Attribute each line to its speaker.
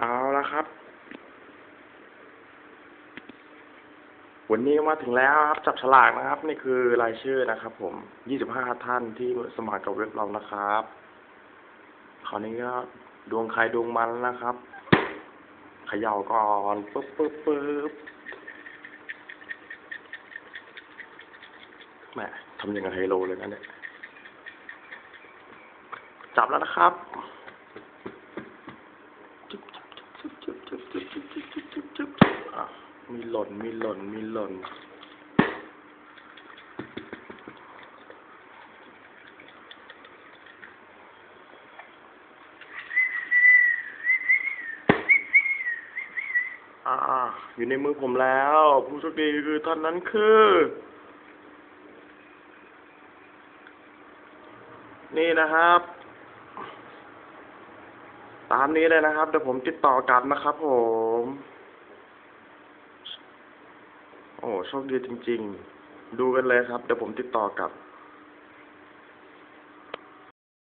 Speaker 1: เอาละครับ วันนี้มาถึงแล้วครับ จับฉลากนะครับ นี่คือรายชื่อนะครับ ผม25ท่านที่สมัครกับเว็บเรานะครับคราวนี้ก็ดวงใครดวงมันนะครับเขย่าก่อนปึ๊บปึ๊บปึ๊บแหมทำอย่างกับไฮโลเลยนะเนี่ย จับแล้วนะครับ มีหล่น มีหล่น มีหล่น อ่า อยู่ในมือผมแล้ว ผู้โชคดีคือท่านนั้นคือ นี่นะครับ ตามนี้เลยนะครับ เดี๋ยวผมติดต่อกลับนะครับผม โอ้โชคดีจริง ๆ ดูกันเลยครับ เดี๋ยวผมติดต่อกลับ